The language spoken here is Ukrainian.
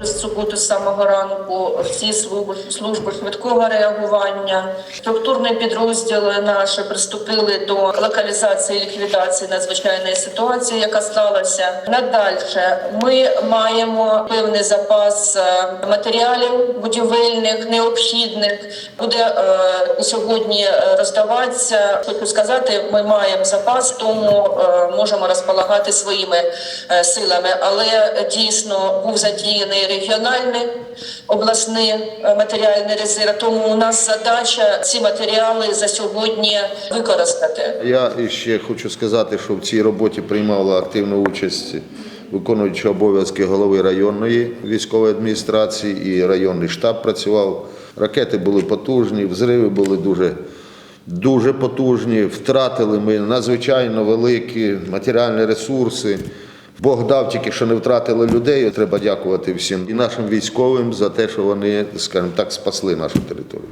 З суботи з самого ранку всі служби, служби швидкого реагування, структурні підрозділи наші приступили до локалізації ліквідації надзвичайної ситуації, яка сталася. Надальше ми маємо певний запас е, матеріалів будівельних необхідних. Буде е, сьогодні роздаватися. Хочу сказати, ми маємо запас, тому е, можемо розполагати своїми е, силами. Але дійсно був задіяний регіональний обласний е, матеріальний. Тому у нас задача ці матеріали за сьогодні використати. Я ще хочу сказати, що в цій роботі приймала активну участь виконуючий обов'язки голови районної військової адміністрації і районний штаб працював. Ракети були потужні, взриви були дуже, дуже потужні. Втратили ми надзвичайно великі матеріальні ресурси. Бог дав тільки, що не втратили людей. Треба дякувати всім і нашим військовим за те, що вони, скажімо так, спасли нашу територію.